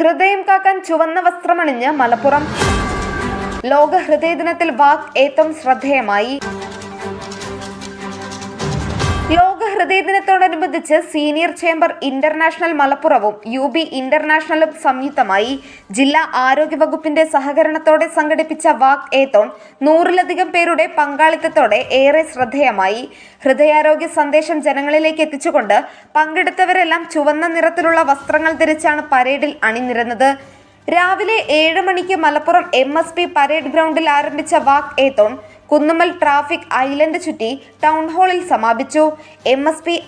ഹൃദയം കാക്കാൻ ചുവന്ന വസ്ത്രമണിഞ്ഞ് മലപ്പുറം. ലോക ഹൃദയ ദിനത്തിൽ വാക് ഏറ്റവും ശ്രദ്ധേയമായി. ഹൃദയ ദിനത്തോടനുബന്ധിച്ച് സീനിയർ ചേംബർ ഇന്റർനാഷണൽ മലപ്പുറവും യു ബി ഇന്റർനാഷണലും സംയുക്തമായി ജില്ലാ ആരോഗ്യ വകുപ്പിന്റെ സഹകരണത്തോടെ സംഘടിപ്പിച്ച വാക് ഏത്തോൺ നൂറിലധികം പേരുടെ പങ്കാളിത്തത്തോടെ ഏറെ ശ്രദ്ധേയമായി. ഹൃദയാരോഗ്യ സന്ദേശം ജനങ്ങളിലേക്ക് എത്തിച്ചുകൊണ്ട് പങ്കെടുത്തവരെല്ലാം ചുവന്ന നിറത്തിലുള്ള വസ്ത്രങ്ങൾ ധരിച്ചാണ് പരേഡിൽ അണിനിരന്നത്. രാവിലെ ഏഴ് മണിക്ക് Malappuram M S P parade ഗ്രൗണ്ടിൽ ആരംഭിച്ച walkathon Kunnummal traffic island ചുറ്റി ടൗൺ ഹാളിൽ സമാപിച്ചു. M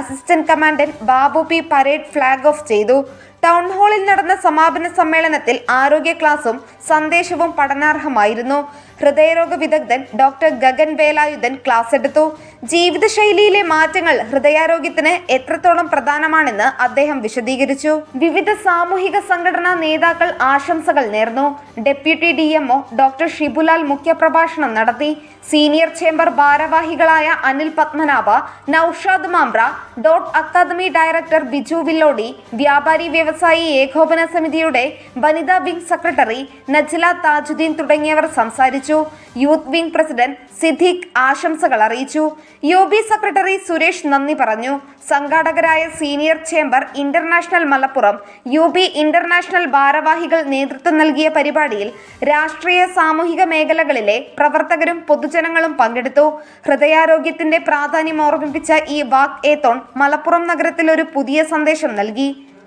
assistant commandant Babu P parade flag off ചെയ്തു. ടൗൺ ഹാളിൽ നടന്ന സമാപന സമ്മേളനത്തിൽ ആരോഗ്യ ക്ലാസും സന്ദേശവും പഠനാർഹമായിരുന്നു. ഹൃദയരോഗ വിദഗ്ധൻ ഡോക്ടർ ഗഗൻ വേലായുധൻ ക്ലാസ് എടുത്തു. ജീവിതശൈലിയിലെ മാറ്റങ്ങൾ ഹൃദയാരോഗ്യത്തിന് എത്രത്തോളം പ്രധാനമാണെന്ന് അദ്ദേഹം വിശദീകരിച്ചു. വിവിധ സാമൂഹിക സംഘടനാ നേതാക്കൾ ആശംസകൾ നേർന്നു. Deputy D MO doctor Shibulal മുഖ്യപ്രഭാഷണം നടത്തി. സീനിയർ ചേംബർ ഭാരവാഹികളായ Anil Padmanabha Naushad Mamra dot academy director Biju Villodi വ്യാപാരി വ്യവസായി ഏകോപന സമിതിയുടെ വനിതാ വിംഗ് സെക്രട്ടറി നജ്ല താജുദ്ദീൻ തുടങ്ങിയവർ സംസാരിച്ചു. യൂത്ത് വിംഗ് പ്രസിഡന്റ് സിദ്ദീഖ് ആശംസകൾ അറിയിച്ചു. യു ബി സെക്രട്ടറി സുരേഷ് നന്ദി പറഞ്ഞു. സംഘാടകരായ senior chamber international Malappuram U B international ഭാരവാഹികൾ നേതൃത്വം നൽകിയ പരിപാടിയിൽ രാഷ്ട്രീയ സാമൂഹിക മേഖലകളിലെ പ്രവർത്തകരും പൊതുജനങ്ങളും പങ്കെടുത്തു. ഹൃദയാരോഗ്യത്തിന്റെ പ്രാധാന്യം ഓർമ്മിപ്പിച്ച ഈ വാക് ഏത്തോൺ മലപ്പുറം നഗരത്തിൽ ഒരു പുതിയ സന്ദേശം നൽകി.